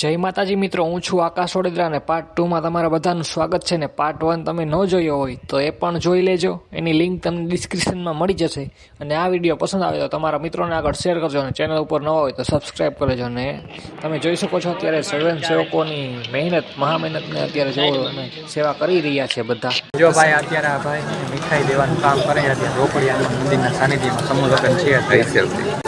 જય માતાજી મિત્રો, હું છું આકાશ ઓડેદરા અને પાર્ટ ટુમાં તમારા બધાનું સ્વાગત છે ને પાર્ટ વન તમે ન જોયો હોય તો એ પણ જોઈ લેજો. એની લિંક તમને ડિસ્ક્રિપ્શનમાં મળી જશે. અને આ વીડિયો પસંદ આવે તો તમારા મિત્રોને આગળ શેર કરજો અને ચેનલ ઉપર નવા હોય તો સબસ્ક્રાઈબ કરજો અને તમે જોઈ શકો છો અત્યારે સ્વયંસેવકોની મહેનત મહા મહેનતને અત્યારે જો સેવા કરી રહ્યા છે બધા. જો ભાઈ અત્યારે આ ભાઈ મીઠાઈ દેવાનું કામ કરે છે રોકડિયા મંદિરના સાનિધ્યમાં સમૂહ લગ્ન છે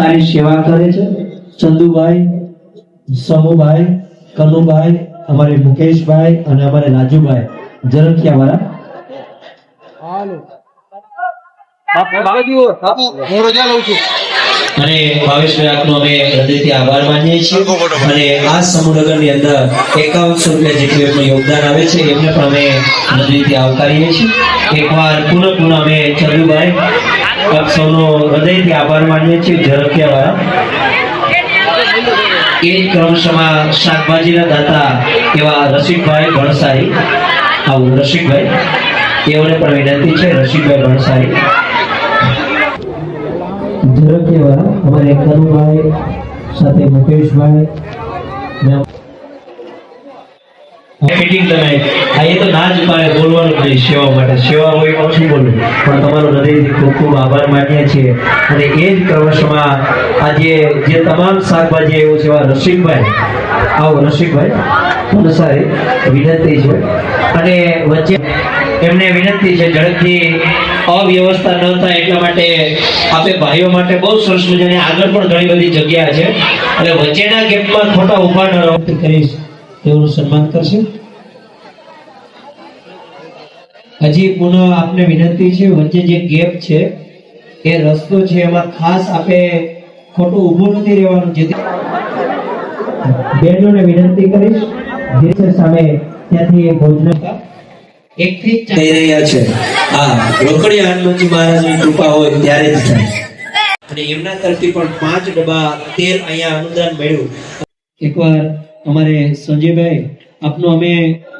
સારી સેવા કરે છે. ચંદુભાઈ સમુભાઈ કનુભાઈ અમારે મુકેશભાઈ અને અમારે રાજુભાઈ. ઝરખિયા વાળા અને ભાવેશભાઈ આપનો અમે હૃદયથી આભાર માનીએ છીએ. અને આ સમૂહ લગ્નની અંદર એકાવનસો રૂપિયા જેટલું એમનું યોગદાન આવે છે એમને પણ અમે હૃદયથી આવકારીએ છીએ. એકવાર પુનઃ પુનઃ અમે ચંદુભાઈ આપ સૌનો હૃદયથી આભાર માનીએ છીએ. ઝરખિયા વાળા એ જ ક્રમશમાં શાકભાજીના દાતા એવા રસિકભાઈ ભણસારી આવું, રસિકભાઈ. એઓને પણ વિનંતી છે, રસિકભાઈ ભણસારી ઝડપીવાળા અમારે કનુભાઈ સાથે મુકેશભાઈ. મીટિંગ તમે આ એ તો ના જ પાડે બોલવાનું નહીં, સેવા માટે. સેવા હોય ઓછું બોલું પણ તમારો હૃદયથી ખૂબ ખૂબ આભાર માનીએ છીએ. અને એ જ ક્રમશમાં આજે જે તમામ શાકભાજી એવું છે રસિકભાઈ. આવો, રસિકભાઈ. અનુસારે વિનંતી છે. અને વચ્ચે એમને વિનંતી છે, ઝડપથી અવ્યવસ્થા ન થાય એટલા માટે આપે ભાઈઓ માટે બહુ સરસ મજાની આગળ પણ ઘણી બધી જગ્યા છે. અને વચ્ચેના ગેપમાં ખોટા ઊભા ન રહો કરીશ. તેઓનું સન્માન કરશે. હજી પુનઃ આપને વિનંતી છે વચ્ચે જે ગેપ છે એ રસ્તો છે એમાં ખાસ આપે ખોટું ઊભું નથી રહેવાનું જેથી બહેનોને વિનંતી કરીશ. જે સામે ત્યાંથી ભોજન એકથી થઈ રહ્યા છે. આ રોકડી હનુમાનજી મહારાજની કૃપા હોય ત્યારે જ થાય. અને એમના તરફથી પણ પાંચ ડબ્બા તેલ અહીંયા અનુદાન મળ્યું. એકવાર અમારે સંજયભાઈ આપનો અમે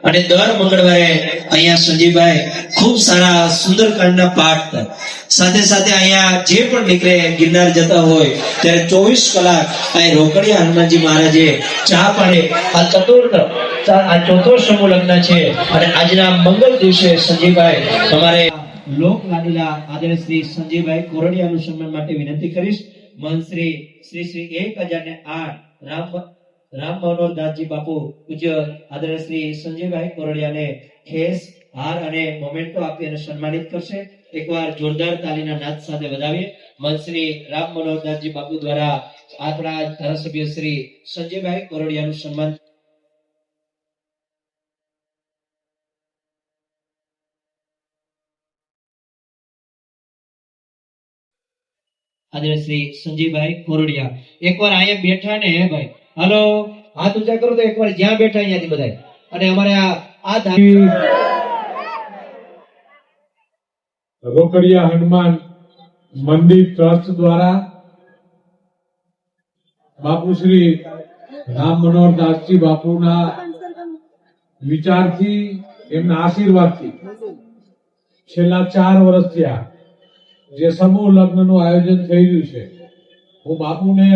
અને દર મંગળવારે અહીંયા સંજયભાઈ ખૂબ સારા સુંદરકાંડના પાઠ સાથે સાથે અહીંયા જે પણ નીકળે ગિરનાર જતા હોય ત્યારે ચોવીસ કલાક અહીં રોકડિયા હનુમાનજી મહારાજે ચા પાડે. આ ચતુર્થ આ ચોથો સમૂહ લગ્ન છે અને આજના મંગળ દિવસે સંજયભાઈ તમારે લોક લાડીલા આદરણીય શ્રી સંજયભાઈ કોરડિયાનું સન્માન માટે વિનંતી કરીશ. મહંત શ્રી શ્રી શ્રી એક હજાર ને આઠ રામ રામ મનોહર દાસજી બાપુ પૂજ્ય આદરણીય શ્રી સંજયભાઈ કોરડિયાને ખેસ હાર અને મોમેન્ટો આપી અને સન્માનિત કરશે. એકવાર જોરદાર તાલીના નાદ સાથે વધાવીએ. મહંત શ્રી રામ મનોહર દાસજી બાપુ દ્વારા આપણા ધારાસભ્ય શ્રી સંજયભાઈ કોરડિયાનું સન્માન આદરણીય શ્રી સંજયભાઈ કોરડિયા. એકવાર અહીંયા બેઠા ને, હે ભાઈ? હાલો, હાથ ઊંચા કરો તો એકવાર જ્યાં બેઠા અહીંયાથી બધા અને અમારે આ આ રોકડિયા હનુમાન મંદિર ટ્રસ્ટ દ્વારા બાપુ શ્રી રામ મનોહર દાસજી બાપુના વિચારથી, એમના આશીર્વાદથી છેલ્લા ચાર વર્ષ થયા. જે સમૂહ લગ્નનું આયોજન થઈ રહ્યું છે. હું બાપુને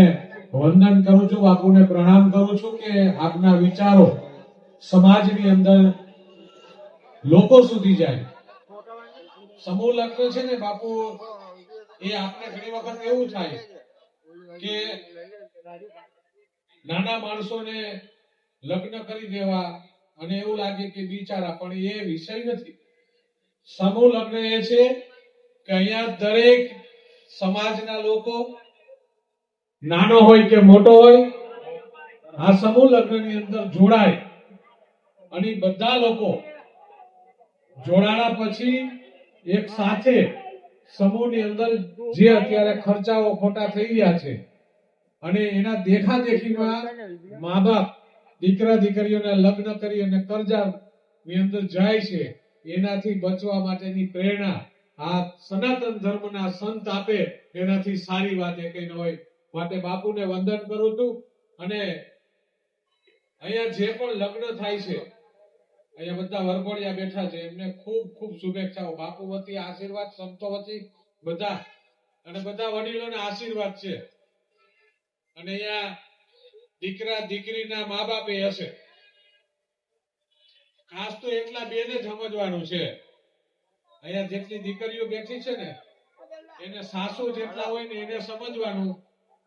વંદન કરું છું બાપુને પ્રણામ કરું છું કે આપના વિચારો સમાજની અંદર લોકો સુધી જાય. સમૂહ લગ્ન છે ને બાપુ, એ આપને ઘણી વખત એવું થાય કે નાના માણસોને લગ્ન કરી દેવા અને એવું લાગે કે બિચારા, પણ એ વિષય નથી. સમૂહ લગ્ન એ છે કે અહીંયા દરેક સમાજના લોકો નાનો હોય કે મોટો હોય, આ સમૂહ લગ્નની અંદર જોડાય. અને બધા લોકો જોડાણા પછી એક સાથે સમૂહની અંદર જે અત્યારે ખર્ચાઓ ખોટા થઈ ગયા છે, અને એના દેખાદેખીમાં મા બાપ દીકરા, દીકરીઓને લગ્ન કરી અને કરજા ની અંદર જાય છે, એનાથી બચવા માટેની પ્રેરણા આ સનાતન ધર્મના સંત આપે, એનાથી સારી વાત એ કઈ ન હોય. માટે બાપુને વંદન કરું છું અને અહીંયા જે પણ લગ્ન થાય છે, અહીંયા બધા વરઘોડિયા બેઠા છે, એમને ખૂબ ખૂબ શુભેચ્છાઓ. બાપુ વતી આશીર્વાદ, સંતો વતી બધા, અને બધા વડીલોને આશીર્વાદ છે. અને અહીંયા દીકરા, દીકરીના મા બાપ હશે. ખાસ તો એટલા બેને સમજવાનું છે. અહીંયા જેટલી દીકરીઓ બેઠી છે ને, એને સાસુ જેટલા હોય ને એને સમજવાનું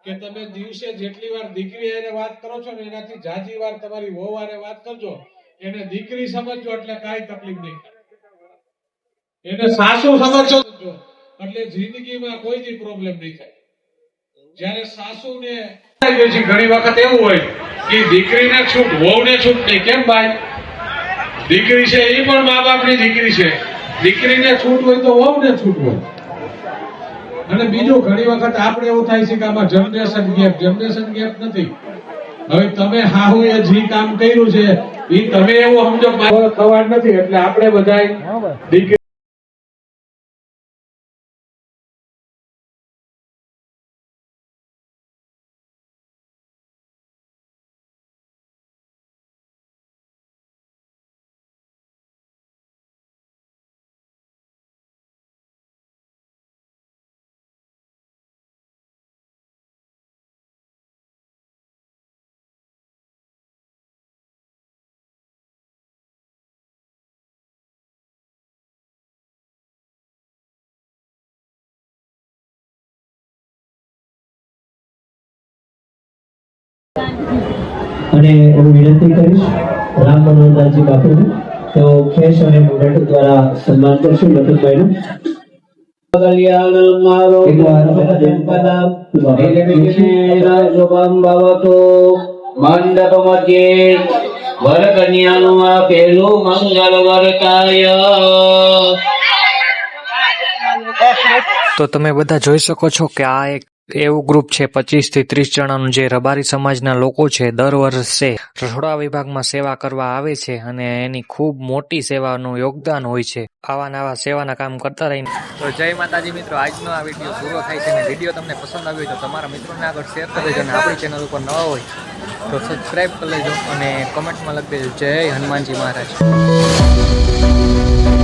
કે તમે દિવસે જેટલી વાર દીકરી એને વાત કરો છો ને એનાથી જાજી વાર તમારી વહુ વાત કરજો, એને દીકરી સમજજો એટલે કાંઈ તકલીફ નહીં એને સાસુ સમજજો. એટલે જિંદગીમાં કોઈ જી પ્રોબ્લેમ નહીં થાય. જ્યારે સાસુને ઘણી વખત એવું હોય કે દીકરીને છૂટ, વહુને છૂટ નહીં. કેમ ભાઈ? દીકરી છે એ પણ મા બાપની દીકરી છે. દીકરીને છૂટ હોય તો વહુને છૂટ હોય. અને બીજું ઘણી વખત આપણે એવું થાય છે કે આમાં જનરેશન ગેપ જનરેશન ગેપ નથી. હવે તમે હાહુ એ જે કામ કર્યું છે એ તમે એવું સમજો કે નથી એટલે આપણે બધાય અને હું વિનંતી કરીશ રામ મનોહરદાસજી બાપુને. તેઓ ખેસ અને મુરટ દ્વારા સન્માન કરશું લખનભાઈનું. કલ્યાણમ આરોગ્યમ પદમ શુભમ ભવતો મંડપ મધ્યે વર કન્યાનું આ પહેલું મંગળ વર્તાય તો તમે બધા જોઈ શકો છો કે આ એક એવું ગ્રુપ છે, પચીસથી ત્રીસ જણાનું જે રબારી સમાજના લોકો છે, દર વર્ષે રસોડા વિભાગમાં સેવા કરવા આવે છે અને એની ખૂબ મોટી સેવાનું યોગદાન હોય છે. આવા નવા સેવાના કામ કરતા રહીને. તો જય માતાજી મિત્રો, આજનો આ વીડિયો પૂરો થાય છે અને વીડિયો તમને પસંદ આવ્યો તો તમારા મિત્રોને આગળ શેર કરી દેજો અને આપણી ચેનલ ઉપર નવા હોય તો સબસ્ક્રાઈબ કરી લેજો અને કમેન્ટમાં લખી દેજો. જય હનુમાનજી મહારાજ.